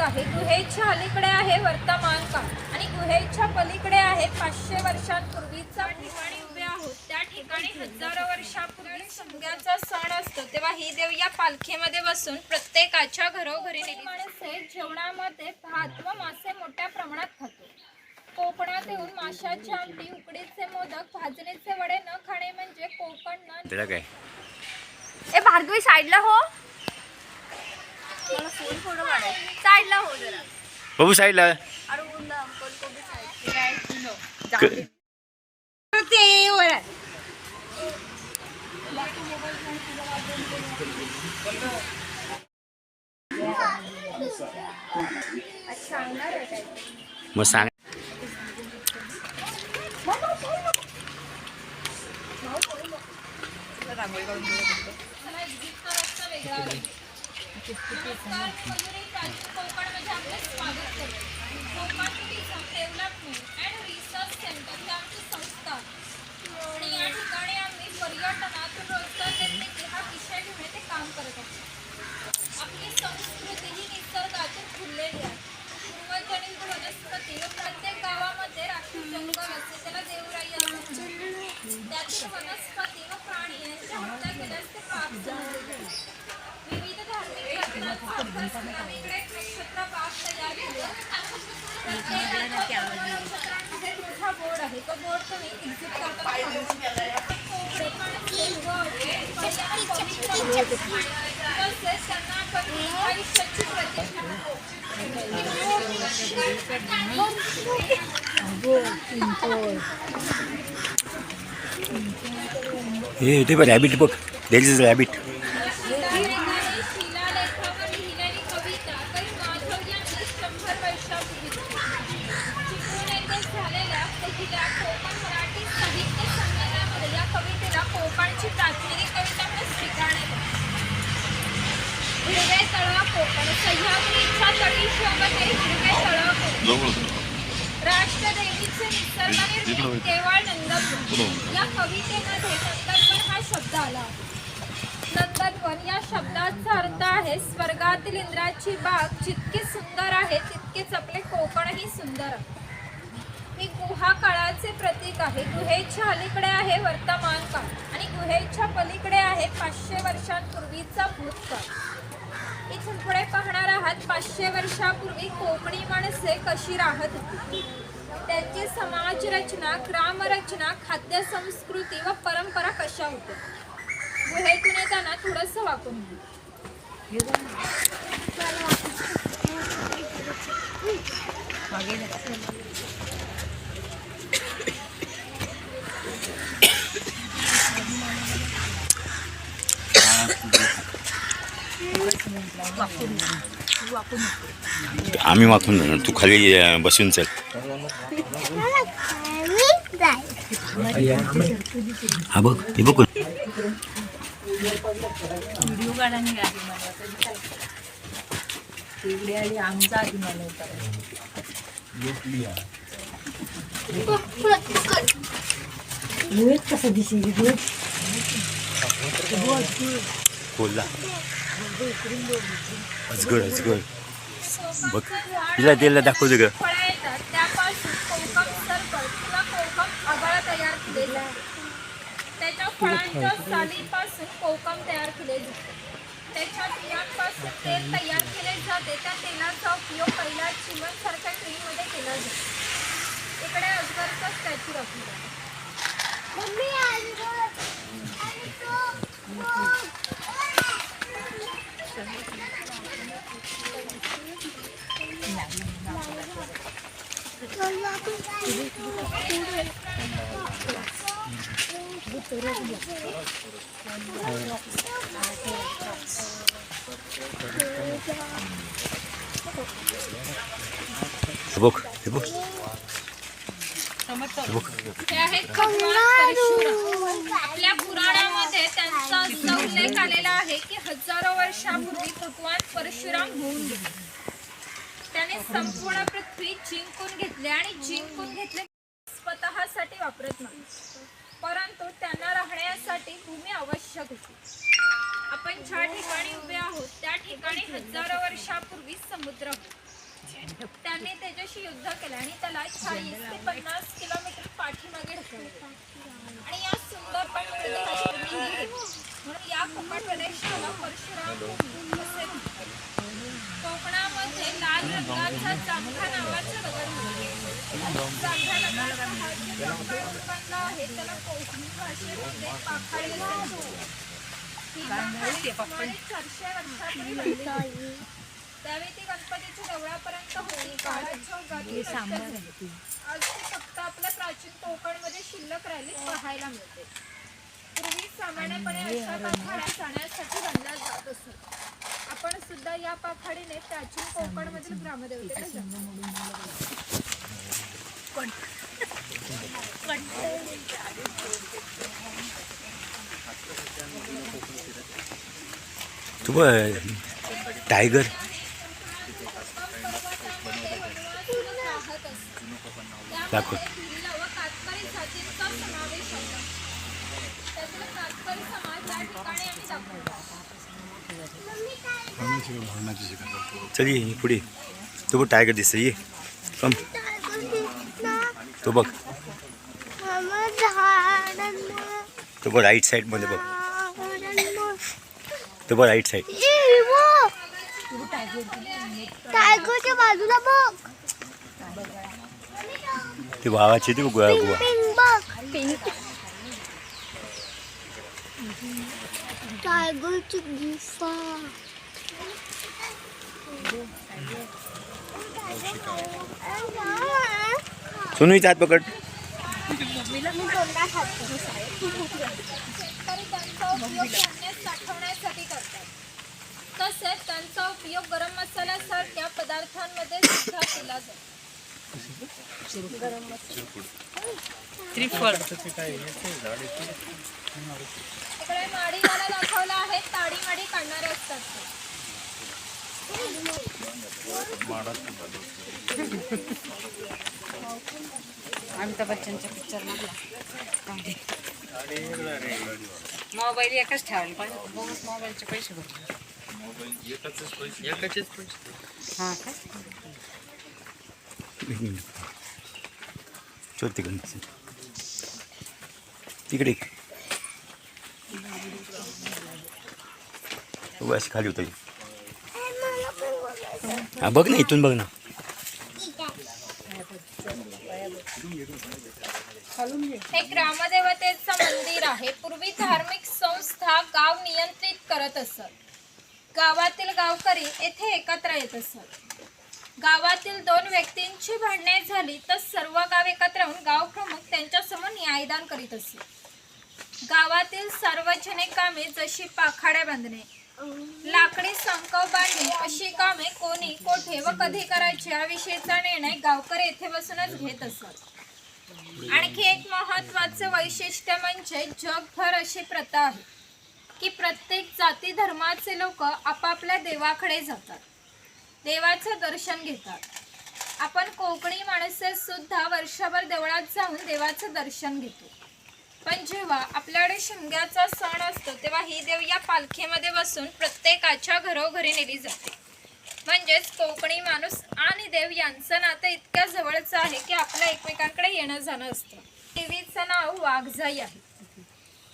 प्रतीक आहे. गुहेच्या अलीकडे आहे वर्तमान काळ. आणि गुहेच्या पलीकडे आहे पाचशे वर्षांपूर्वीचा ठिकाणी उभे आहोत. त्या ठिकाणी हजारो वर्षापूर्वी शिमग्याचा सण असतो. तेव्हा ही देव या पालखीमध्ये बसून प्रत्येकाच्या घरोघरी माणसे जेवणामध्ये भात व मासे मोठ्या प्रमाणात खातो. कोकणात येऊन माशाची आमटी उकडीचे मोदक भाजणीचे वडे न खाणे म्हणजे कोकण न ए भार्गवी साईडला हो. मला फोन फोटो काढायचा साईडला हो जरा बघू साईडला अरे उंदा अंकल को भी साईड क- ते वर आहे. मग सांग मला प्रत्येक गावामध्ये राखीव जंगल असते त्याला देवराई असते त्यातील वनस्पती बोर्ड आहे तो बोर्ड तुम्ही exit करताना हे ते बघ. रॅबिट बघ देर इज रॅबिट शब्दाचा आहे. स्वर्गातील इंद्राची बाग जितकी सुंदर आहे तितकेच आपले कोकणही सुंदर. आहे ही गुहा काळाचे प्रतीक आहे. गुहेच्या अलीकडे आहे वर्तमान काळ आणि गुहेच्या पलीकडे आहे पाचशे वर्षांपूर्वीचा भूतकाळ. इथून पुढे पाहणार आहात पाचशे वर्षापूर्वी कोकणी माणसे कशी राहत होती? त्यांची समाज रचना ग्रामरचना खाद्य संस्कृती व परंपरा कशा होत्या? गुहेतून येताना थोडस वाकून घे. आम्ही वाकून जाणार तू खाली अं, बसून चल हा बघ हे बघ व्हिडिओ काढाने आधी मला तिकडे आली आमचा आधी मला कसं दिसेल बोलला अजगर अजगर बघ तिला तिला दाखवतो ग फळं येतात त्यापासून कोकम सर्कल किंवा कोकम आगळा तयार केलेला आहे त्याच्या फळांच्या सालीपासून कोकम तयार केले जाते त्याच्या बियांपासून तेल तयार केले जाते त्या तेलाचा उपयोग पहिला चिमणसारख्या ट्रीमध्ये केला जातो इकडे अजगरचा स्टॅच्यू आहे. हे बघ हे बघ हे बघ हे आहेत आपल्या पुराणामध्ये त्यांचा असा उल्लेख आलेला आहे की हजारो वर्षापूर्वी भगवान परशुराम होऊन गेले. त्याने संपूर्ण पृथ्वी जिंकून घेतले आणि जिंकून घेतले. स्वतःसाठी वापरत नाही परंतु त्यांना राहण्यासाठी भूमी आवश्यक होती. आपण ज्या ठिकाणी उभे आहोत त्या ठिकाणी हजारो वर्षापूर्वी समुद्र होता. त्यांनी त्याच्याशी युद्ध केलं आणि त्याला चाळीस ते पन्नास किलोमीटर पाठीमागे ढकलले. आणि या सुंदर पण म्हणून या कोकण प्रदेशाला परशुराम कोकणामध्ये लाल रंगाचा जांभा नावाचा दगड मिळतो. त्यावेळी ती गणपतीच्या देवळापर्यंत होती काळाच्या ओघात कष्ट आज ती फक्त आपल्या प्राचीन कोकणमध्ये शिल्लक राहिली पाहायला मिळते पूर्वी सामान्यपणे अशा पाखाड्या जाण्यासाठी बांधल्या जात असत आपण सुद्धा या पाखाडीने प्राचीन कोकणमधील ग्रामदेवतेला जातो तू बघ टायगर. दाखव. चल ये पुढे. तू बघ टायगर दिसतं ये. कम तो बघ. तो बघ राईट साईडमध्ये बघ. तो बघ राईट साईड टायगरच्या बाजूला बघ. ते भावाची ती बघ. पिंक टायगरची गुफा. सोनू हात पकड शेतकरी त्यांचा उपयोग धान्य साठवण्यासाठी करतात तसेच त्यांचा उपयोग गरम मसाल्यासारख्या पदार्थांमध्ये सुद्धा केला जातो दाखवला आहे ताडी माडी काढणारे असतात. अमिताभ बच्चनच्या पिक्चर मधला मोबाईल एकच ठेवायला पाहिजे. बघूच मोबाईलचे पैसे भरले. हा का? चल तिकडे तिकडे तू अशी खाली होतं हा बघ ना इथून बघ ना. हे ग्रामदेवतेचं मंदिर आहे. पूर्वी धार्मिक संस्था गाव नियंत्रित करत असत. गावातील गावकरी येथे एकत्र येत असत. गावातील दोन व्यक्तींची भांडणे झाली तर सर्व गाव एकत्र येऊन गाव प्रमुख त्यांच्यासमोर न्यायदान करीत असे गावातील सार्वजनिक कामे जशी पाखाड्या बांधणे लाकडी संकव बांधणी अशी कामे कोणी कोठे व कधी करायची याविषयीचा निर्णय गावकरी येथे बसूनच घेत असत. आणखी एक महत्वाचं वैशिष्ट्य म्हणजे जगभर अशी प्रथा आहे की प्रत्येक जाती धर्माचे लोक आपापल्या देवाकडे जातात. देवाचं दर्शन घेतात. आपण कोकणी माणसे सुद्धा वर्षभर देवळात जाऊन देवाचं दर्शन घेतो. पण जेव्हा आपल्याकडे शिमग्याचा सण असतो तेव्हा ही देव या पालखीमध्ये बसून प्रत्येकाच्या घरोघरी नेली जाते. म्हणजेच कोकणी माणूस आणि देव यांचं नातं इतक्या जवळचं आहे की आपलं एकमेकांकडे येणं जाणं असतं. देवीचं नाव वाघजाई आहे.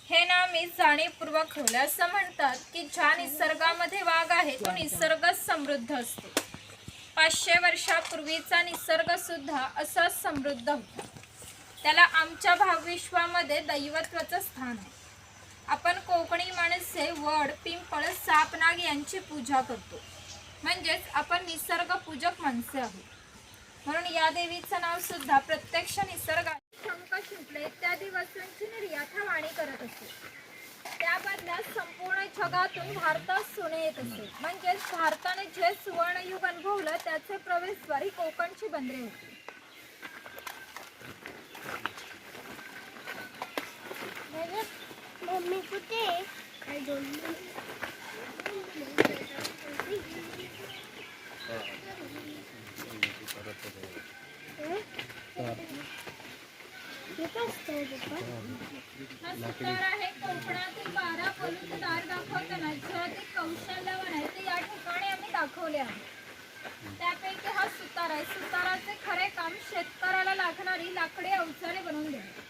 हे नाव मी जाणीवपूर्वक ठेवलं. असं म्हणतात की ज्या निसर्गामध्ये वाघ आहे तो निसर्गच समृद्ध असतो. पाचशे वर्षापूर्वीचा निसर्गसुद्धा असा समृद्ध होता. त्याला आमच्या भावविश्वामध्ये दैवत्वाचं स्थान आहे. आपण कोकणी माणसे वड पिंपळ सापनाग यांची पूजा करतो. म्हणजेच आपण निसर्ग पूजक माणसे आहोत. म्हणून या देवीचं नाव सुद्धा प्रत्यक्ष निसर्गात शंख शिंपले इत्यादी वस्तूंची निर्याथा वाणी करत असते. त्या बदल्यात संपूर्ण जगातून भारतात सोने येत असे म्हणजेच भारताने जे सुवर्णयुग अनुभवलं त्याचे प्रवेशद्वार ही कोकणची बंदरे होती. मम्मी कुठे I don't know. इथं असतं पप्पा. हा सुतार आहे कोकणातील बारा पलूत दार दाखवताना जे अधिक कौशल्यवान आहे ते या ठिकाणी आम्ही दाखवले आहे त्यापैकी हा सुतार आहे सुताराचे खरे काम शेतकऱ्याला लागणारी लाकडी अवजारे बनवून देणे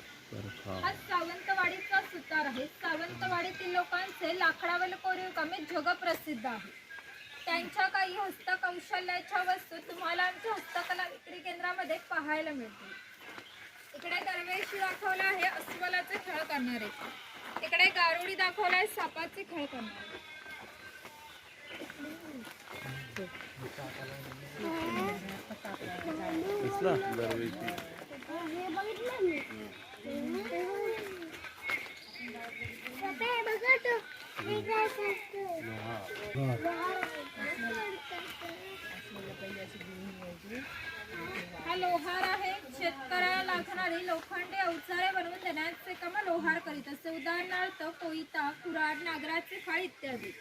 हा सावंतवाडीचा सुतार आहे सावंतवाडीतील लोकांचे लाकडावर कोरीव कामे जगप्रसिद्ध आहे त्यांच्या काही हस्तकौशल्याच्या वस्तू तुम्हाला आमच्या हस्तकला विक्री पाहायला मिळतील. इकडे दरवेशी दाखवला आहे अस्वलाचे खेळ करणारे. इकडे गारुडी दाखवला आहे सापाचे खेळ करणारे. बघा शेतकऱ्याला लोखंडी अवजारे बनवून देण्याचे काम लोहार करीत असे. उदाहरणार्थ कोयता कुऱ्हाड नागराचे फाळ इत्यादी.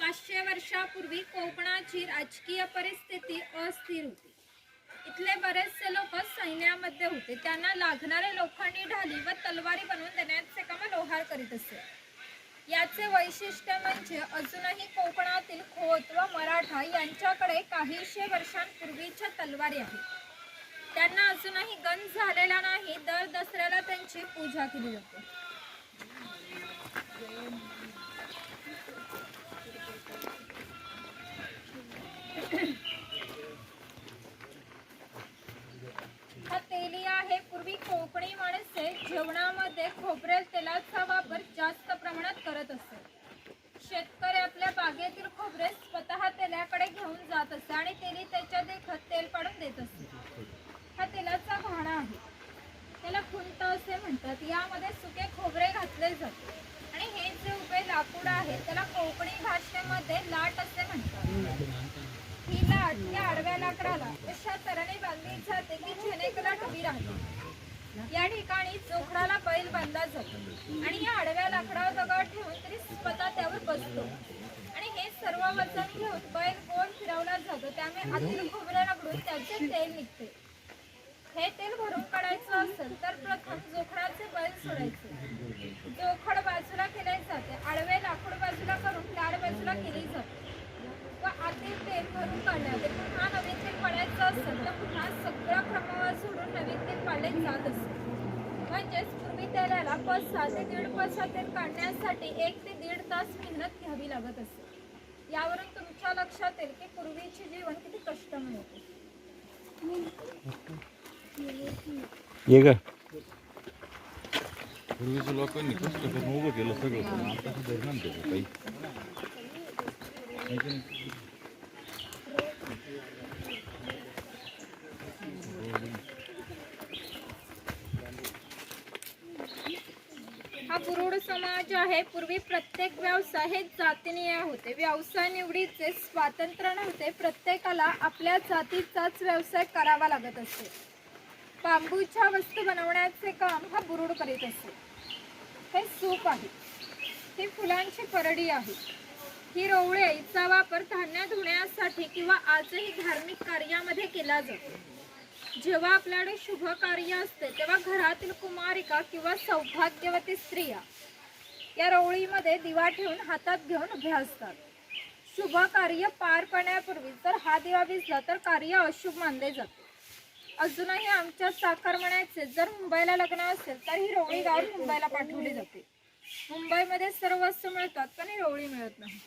पाचशे वर्षापूर्वी कोकणाची राजकीय परिस्थिती अस्थिर होती. इथले बरेचसे लोक सैन्यामध्ये होते. त्यांना लागणारे लोखंडी ढाली व तलवारी बनवून देण्याचे काम लोहार करीत असे. याचे वैशिष्ट्य म्हणजे अजूनही कोकणातील खोत व मराठा यांच्याकडे काहीशे वर्षांपूर्वीच्या तलवारी आहेत. त्यांना अजूनही गंज झालेला नाही. दर दसऱ्याला त्यांची पूजा केली जाते. हा तेलिया आहे. पूर्वी कोकणी माणसे जेवणामध्ये खोबरेल तेलाचा वापर जास्त प्रमाणात करत असते. शेतकरी आपल्या बागेतील खोबरे स्वतः तेलाकडे घेऊन जात असते आणि तेली त्याच्या देखत तेल पाडून देत असते हा तेलाचा घाणा आहे त्याला खुंट असे म्हणतात यामध्ये सुके खोबरे घातले जाते आणि हे जे उभे लाकूड आहे त्याला कोकणी भाषेमध्ये लाट असे म्हणतात. ही लाट या आडव्या लाकडाला अशा तऱ्हेने बांधली जाते की जेणेकरून उभी राहते. या ठिकाणी चोखडाला बैल बांधला जातो. आणि या आडव्या लाकडावर दगड ठेवून तरी स्वतः त्यावर बसतो. आणि हे सर्व वजन घेऊन बैल गोल फिरवला जातो. त्यामुळे आतील खोबऱ्या रगडून त्याचे तेल निघते. हे तेल भरून काढायचं असेल तर प्रथम जोखडाचे बैल सोडायचे. जोखड बाजूला केले जाते. आडवे लाकूड बाजूला करून लाड बाजूला केली जाते. व आतील तेल भरून काढण्यात पुन्हा नवीन तेल पाडायचं असेल तर पुन्हा सगळा क्रमवार सोडून नवीन तेल पाडले जात असते म्हणजेच पूर्वी तेलाला पसा ते दीड पसा तेल काढण्यासाठी एक ते दीड तास मेहनत घ्यावी लागत असे. यावरून तुमच्या लक्षात येईल की पूर्वीचे जीवन किती कष्टमय होते ये ग. पूर्वीच्या लोकांनी कष्ट करून उभं केलं सगळं पण आता सुद्धा काही? हा पुरुड समाज आहे. पूर्वी प्रत्येक व्यवसाय हे जातीनीय होते. व्यवसाय निवडीचे स्वातंत्र्य नव्हते. प्रत्येकाला आपल्या जातीचाच व्यवसाय करावा लागत असे. बांबूच्या वस्तू बनवण्याचे काम हा बुरुड करीत असे. हे सूप आहे. ही फुलांची परडी आहे. ही रोवळे हिचा वापर धान्य धुण्यासाठी किंवा आजही धार्मिक कार्यामध्ये केला जातो. जेव्हा आपल्याकडे शुभ कार्य असते तेव्हा घरातील कुमारिका किंवा सौभाग्यवती स्त्रिया या रोवळीमध्ये दिवा ठेवून हातात घेऊन उभ्या असतात. शुभ कार्य पार पडण्यापूर्वी जर हा दिवा विजला तर कार्य अशुभ मानले जाते. अजूनही आमच्या साखर म्हणायचे जर मुंबईला लग्न असेल तर ही रोवळी गावात मुंबईला पाठवली जाते. मुंबईमध्ये सर्व वस्तू मिळतात पण ही रोवळी मिळत नाही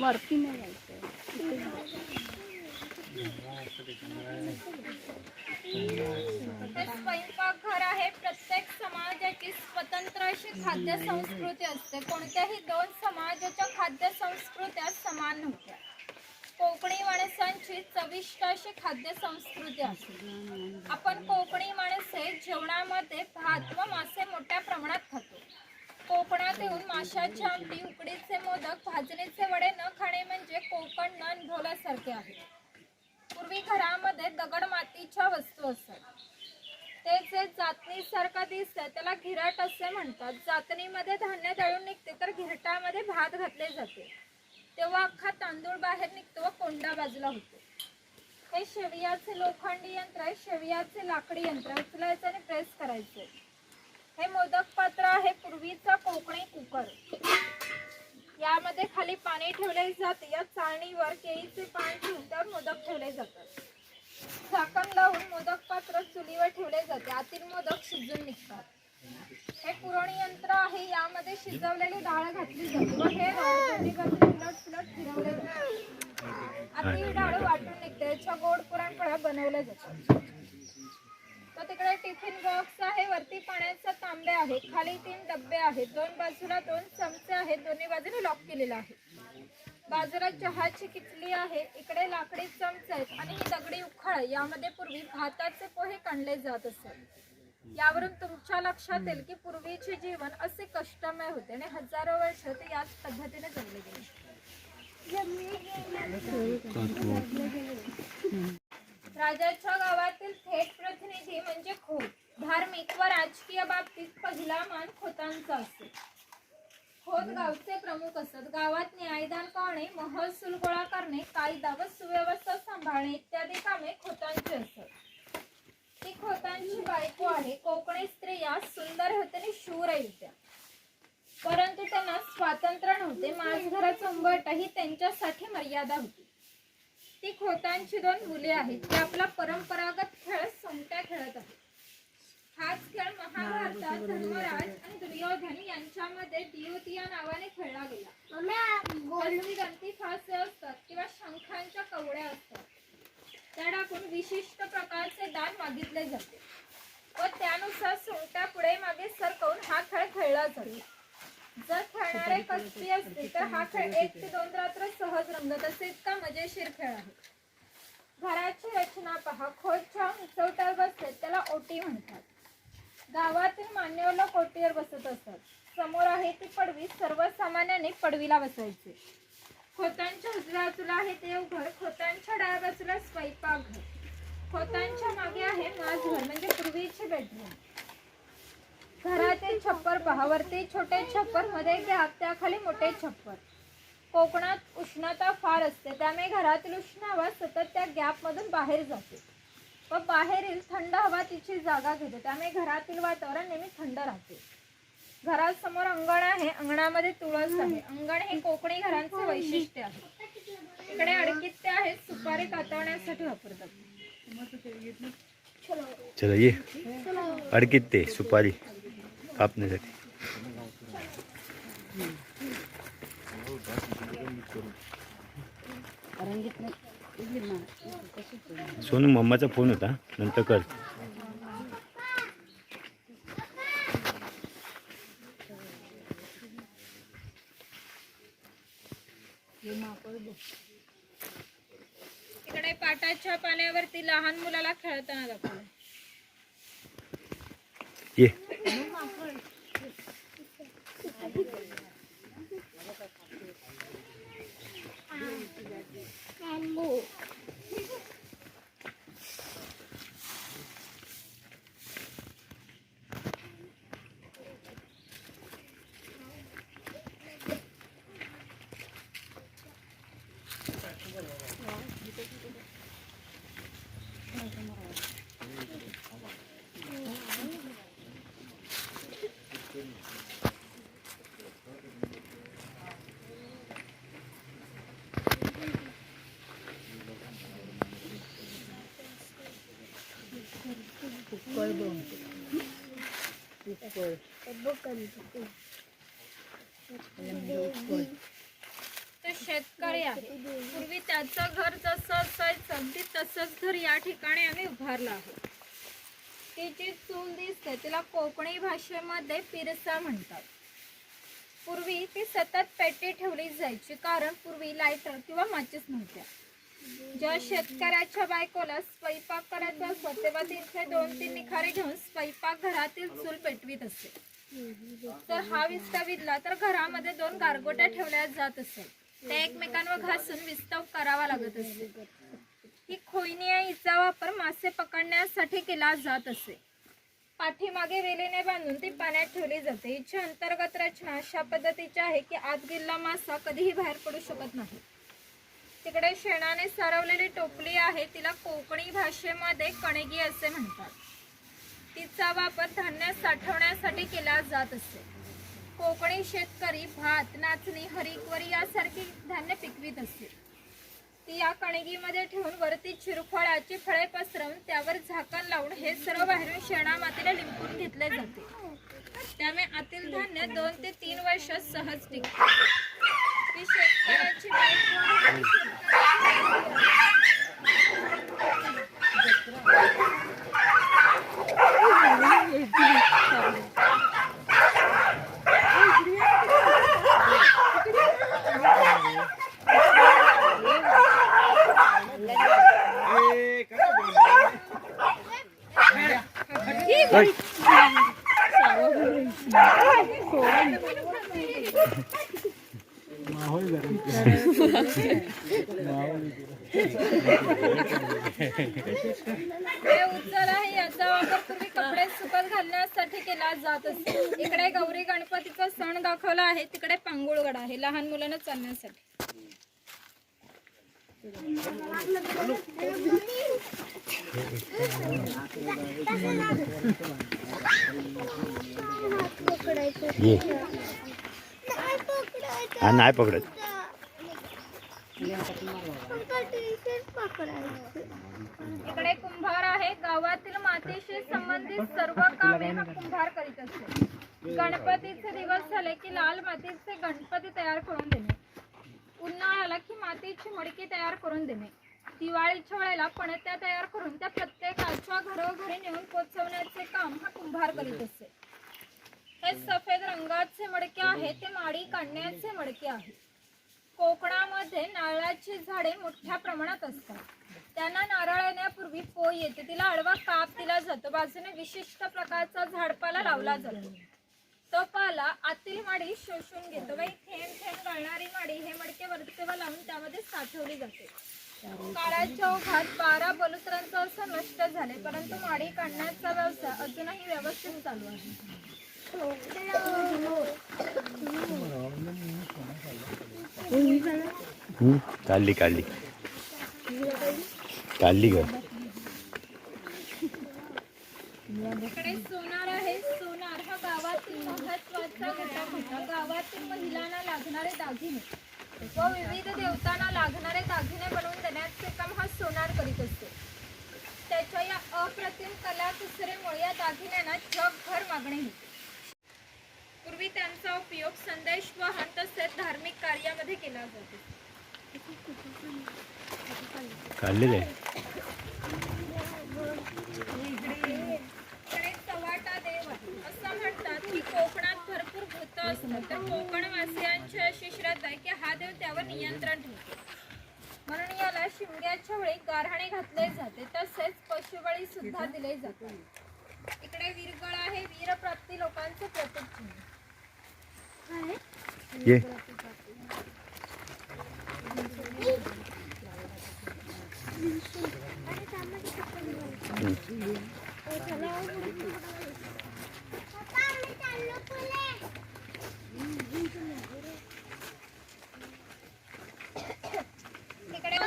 वरती नाही जायचं हे स्वयंपाकघर आहे प्रत्येक समाजाची स्वतंत्र अशी खाद्य संस्कृती असते कोणत्याही दोन समाजाच्या खाद्य संस्कृत्या समान नव्हत्या कोकणी माणसांची चविष्ट अशी खाद्य संस्कृती असते आपण कोकणी माणसे जेवणामध्ये भात व मासे मोठ्या प्रमाणात खातो. कोकणात येऊन माशाची आमटी उकडीचे मोदक भाजणीचे वडे न खाणे म्हणजे कोकण न अनुभवल्यासारखे आहे. पूर्वी घरामध्ये दगड मातीच्या वस्तू असत ते जे जातणीसारखा दिसतं त्याला घिरट असे म्हणतात. जातणीमध्ये धान्य दळून निघते तर घिरटामध्ये भात घातले जाते. तेव्हा अख्खा तांदूळ बाहेर निघतो व कोंडा बाजूला होतो. हे शेवियाचे लोखंडी यंत्र आहे शेवियाचे लाकडी यंत्र उचलायचं आणि प्रेस करायचं. हे मोदक पात्र आहे पूर्वीचा कोकणी कुकर. यामध्ये खाली पाणी ठेवले जाते. या चाळणीवर केळीचे पान ठेवून त्यावर मोदक ठेवले जातात. झाकण लावून मोदक पात्र चुलीवर ठेवले जाते. आतील मोदक शिजून निघतात. हे पुरवणी यंत्र आहे. यामध्ये शिजवलेली डाळ घातली जाते. व हे डाळ उलट फिरवले जाते. आता ही डाळ वाटून निघते. गोड पुरणपोळ्या बनवल्या जातात. तर तिकडे टिफिन बॉक्स आहे वरती पाण्याचा तांबे आहे खाली तीन डब्बे आहेत दोन बाजूला दोन चमचे आहेत दोन्ही बाजूने लॉक केलेला आहे. बाजूला चहाची किटली आहे इकडे लाकडी चमचे आहेत आणि ही दगडी उखाळ. यामध्ये पूर्वी भाताचे पोहे काढले जात असत यावरून तुमच्या लक्षात येईल की पूर्वीचे जीवन असे कष्टमय होते आणि हजारो वर्ष ते याच पद्धतीने जगले गेले. राजाच्या गावातील थेट प्रतिनिधी म्हणजे खोत धार्मिक व राजकीय बाबतीत पहिला मान खोतांचा असतो खोत गावचे प्रमुख असत. गावात न्यायदान करणे महसूल गोळा करणे कायदा व सुव्यवस्था सांभाळणे इत्यादी कामे खोतांची असतात ती खोतांची बायको आहे. कोकणी स्त्रिया सुंदर होते आणि शूर होत्या त्यांना स्वातंत्र्य नव्हते. माझघराचं उंबरट ही त्यांच्यासाठी मर्यादा होती. ती खोतांची दोन मुले आहेत. ते आपला परंपरागत खेळ सोमट्या खेळत आहेत. हाच खेळ महाभारतात धर्मराज आणि दुर्योधन यांच्यामध्ये दियुत या नावाने खेळला गेला. गंती गंती फासे असतात किंवा शंखांच्या कवड्या असतात. त्या टाकून विशिष्ट प्रकारचे दान मागितले जाते. व त्यानुसार सोमट्या पुढे मागे सरकवून हा खेळ खेळला जातो. जर खेळणारे कस्ती असतील तर हा खेळ एक ते दोन रात्र सहज रंगत असे इतका मजेशीर खेळ आहे. घराची रचना पहा. खोच्या उंचवट्यावर बसते त्याला ओटी म्हणतात. गावातील मान्यवर लोक ओटीवर बसत असतात. समोर आहे ती पडवी. सर्वसामान्याने पडवीला बसायचे खोतांच्या उजव्या बाजूला आहे देवघर खोतांच्या डाव्या बाजूला स्वयंपाकघर. खोतांच्या मागे आहे माझघर म्हणजे पूर्वीचे बेडरूम घरातील छप्पर पहा वरती छोटे छप्परमध्ये गॅप त्याखाली मोठे छप्पर. कोकणात उष्णता फार असते त्यामुळे घरातील उष्ण हवा सतत त्या गॅप मधून बाहेर जाते. व बाहेरील थंड हवा तिची जागा घेते त्यामुळे घरातील वातावरण नेहमी थंड राहते. घरासमोर अंगण आहे अंगणामध्ये तुळस आहे. अंगण हे कोकणी घरांचे वैशिष्ट्य आहे. इकडे अडकित्ते आहेत सुपारी कातवण्यासाठी वापरतात. चला ये. अडकीत ते सुपारी. कापण्यासाठी. सोनू मम्माचा फोन होता. नंतर कर. इकडे पाटाच्या पाण्यावरती लहान मुलाला खेळताना दाखवलं ये. तो शेतकरी आहे. पूर्वी त्याचं घर जसं असायचं अगदी तसंच घर या ठिकाणी आम्ही उभारलं आहे. ती जी चूल दिसते. तिला कोकणी भाषेमध्ये पिरसा म्हणतात. पूर्वी ती सतत पेटी ठेवली जायची. कारण पूर्वी लायटर किंवा माचीस नव्हत्या. जेव्हा शेतकऱ्याच्या बायकोला स्वयंपाक करायचा असतो तेव्हा तिथे दोन तीन निखारे घेऊन स्वयंपाक घरातील चूल पेटवीत असते. तर हा विस्ता विधला तर घरामध्ये दोन गारगोट्या ठेवल्या जात असेल त्या एकमेकांवर घासून विस्तव करावा लागत असे ही खोईनी आहे हिचा वापर मासे पकडण्यासाठी केला जात असे पाठीमागे वेलीने बांधून ती पाण्यात ठेवली जाते. हिची अंतर्गत रचना अशा पद्धतीची आहे की आत गेलेला मासा कधीही बाहेर पडू शकत नाही. तिकडे शेणाने सारवलेली टोपली आहे तिला कोकणी भाषेमध्ये कणगी असे म्हणतात. तिचा वापर धान्य साठवण्यासाठी केला जात असे. कोकणी शेतकरी भात नाचणी हरिकवरी यासारखी धान्य पिकवीत असे. ती या कणगीमध्ये ठेवून वरती चिरफळाची फळे पसरवून त्यावर झाकण लावून हे सर्व बाहेरून शेणा मातीला लिंपून घेतले जाते. त्यामुळे आतील धान्य दोन ते तीन वर्ष सहज टिकते. ती शेतकऱ्याची बायको हे उज्ज्वल आहे याचा वापर पूर्वी कपडे सुकत घालण्यासाठी केला जात असे इकडे गौरी गणपतीचा सण दाखवला आहे तिकडे पांगुळगड आहे लहान मुलांना चालण्यासाठी पकडायचं ये. नाही हा नाही पकडत. इकडे कुंभार आहे. गावातील मातीशी संबंधित सर्व कामे हा कुंभार करीत असतो. गणपतीचे दिवस झाले की लाल मातीचे गणपती तयार करून देणे. उन्हाळा की मातीची मडकी तयार करून देणे. दिवाळीच्या वेळेला पणत्या तयार करून त्या प्रत्येकाच्या घरोघरी नेऊन पोचवण्याचे काम हा कुंभार करीत असे हे सफेद रंगाचे मडके आहे ते माडी काढण्याचे मडके आहे कोकणामध्ये नारळाची झाडे मोठ्या प्रमाणात असतात. त्यांना नारळ येण्यापूर्वी पोय येते तिला आडवा काप दिला जातो बाजूने विशिष्ट प्रकारचा झाडपाला लावला जातो. तो पाला आतील माडी शोषून घेतो बाई थेंब थेंब गळणारी माडी हे मडके वरती लावून त्यामध्ये साठवली जाते. काळाच्या ओघात बारा बलुत्रांचं असं नष्ट झाले परंतु माडी काढण्याचा व्यवसाय अजूनही व्यवस्थित चालू आहे. काढली काढली. काढली ग. इकडे सोनार आहे सोनार हा गावातील महत्त्वाचा घटक. होता गावातील महिलांना लागणारे दागिने. व विविध देवतांना लागणारे दागिने बनवून देण्याचे काम हा सोनार करीत असतो. त्याच्या या अप्रतिम कला कुसरीमुळे या दागिन्यांना जगभर मागणी होती. पूर्वी त्यांचा उपयोग संदेश वहन तसेच धार्मिक कार्यामध्ये केला जातो. काढलेलं आहे इकडे चव्हाटा देव आहे. असं म्हणतात की कोकणात भरपूर भूत असतात तर कोकणवासियांची अशी श्रद्धा आहे की हा देव त्यावर नियंत्रण ठेवतो. म्हणून याला शिमग्याच्या वेळी गारहाणे घातले जाते. तसेच पशुबळी सुद्धा दिले जाते. इकडे वीरगळ आहे. वीरप्राप्ती लोकांचे प्रतीक चिन्ह. इकडे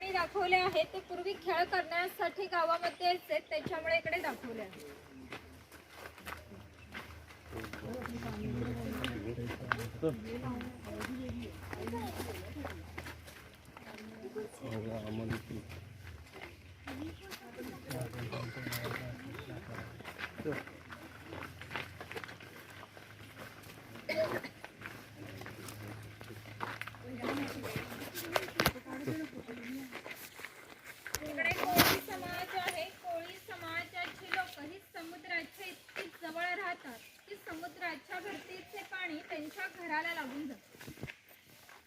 मी दाखवले आहेत ते पूर्वी खेळ करण्यासाठी गावामध्ये असते त्याच्यामुळे इकडे दाखवले आहे इकडे कोळी समाज आहे कोळी समाजाची लोक ही समुद्राच्या इतकी जवळ राहतात की समुद्राच्या भरतीचे पाणी त्यांच्या घराला लागून जाते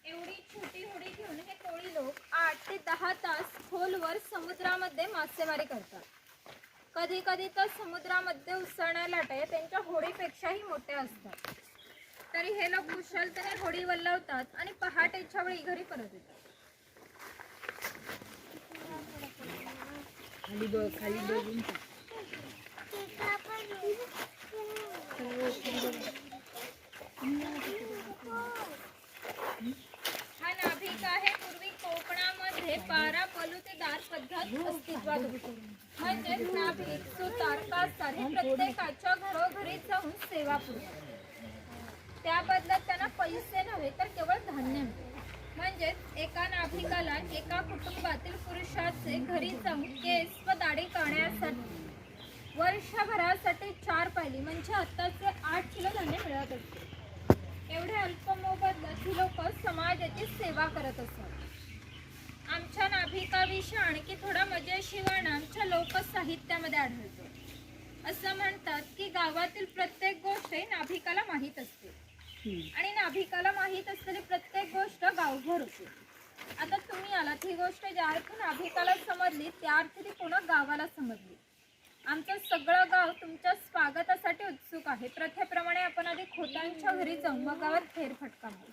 एवढी छोटी होडी घेऊन हे कोळी लोक आठ ते दहा तास खोलवर समुद्रामध्ये मासेमारी करतात. कधी कधी तर समुद्रामध्ये उसळण्या लाटा त्यांच्या होडीपेक्षाही मोठ्या असतात. तरी हे लोक कुशलतेने होडी वल्लवतात आणि पहाटेच्या वेळी घरी परत येतात. हा नाभिक आहे. आहे बारा पलुतेदार पद्धत अस्तित्वात होती. म्हणजे नाभिक सुतार कास्तार हे प्रत्येकाच्या घरोघरी जाऊन सेवा पुरवतात त्या बदल्यात त्यांना पैसे नव्हे तर केवळ धान्य मिळते. म्हणजेच एका नाभिकाला एका कुटुंबातील पुरुषाचे घरी जाऊन केस व दाढी करण्यासाठी वर्षभरासाठी चार पायली म्हणजे आत्ताचे आठ किलो धान्य मिळत असते. एवढ्या अल्प मोबदल्यात ही लोक समाजाची सेवा करत असतात. आमच्या नाभिकाविषयी आणखी थोडा मजेशीर आमच्या लोकसाहित्यामध्ये आढळतो. असं म्हणतात की गावातील प्रत्येक गोष्ट ही नाभिकाला माहीत असते. आणि नाभिकाला माहीत असलेली प्रत्येक गोष्ट गावभर होते. आता तुम्ही आलात ही गोष्ट ज्या अर्थी नाभिकाला समजली त्या अर्थी ती पूर्ण गावाला समजली. आमचं सगळं गाव तुमच्या स्वागतासाठी उत्सुक आहे. प्रथेप्रमाणे आपण आधी खोतांच्या घरी जाऊ. मग गावात फेरफटका मारू.